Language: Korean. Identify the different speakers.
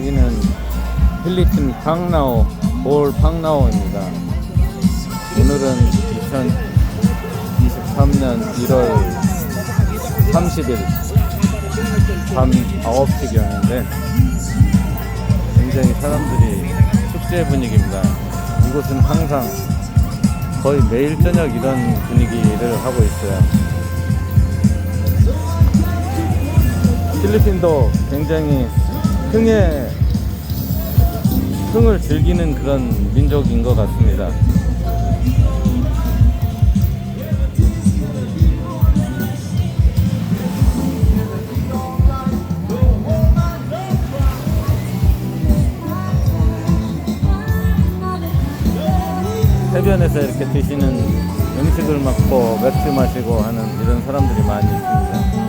Speaker 1: 여기는 필리핀 팡나오 볼 팡나오입니다. 오늘은 2023년 1월 30일 밤 9시경인데 굉장히 사람들이 축제 분위기입니다. 이곳은 항상 거의 매일 저녁 이런 분위기를 하고 있어요. 필리핀도 굉장히 흥에 흥을 즐기는 그런 민족인 것 같습니다. 해변에서 이렇게 드시는 음식을 먹고 맥주 마시고 하는 이런 사람들이 많이 있습니다.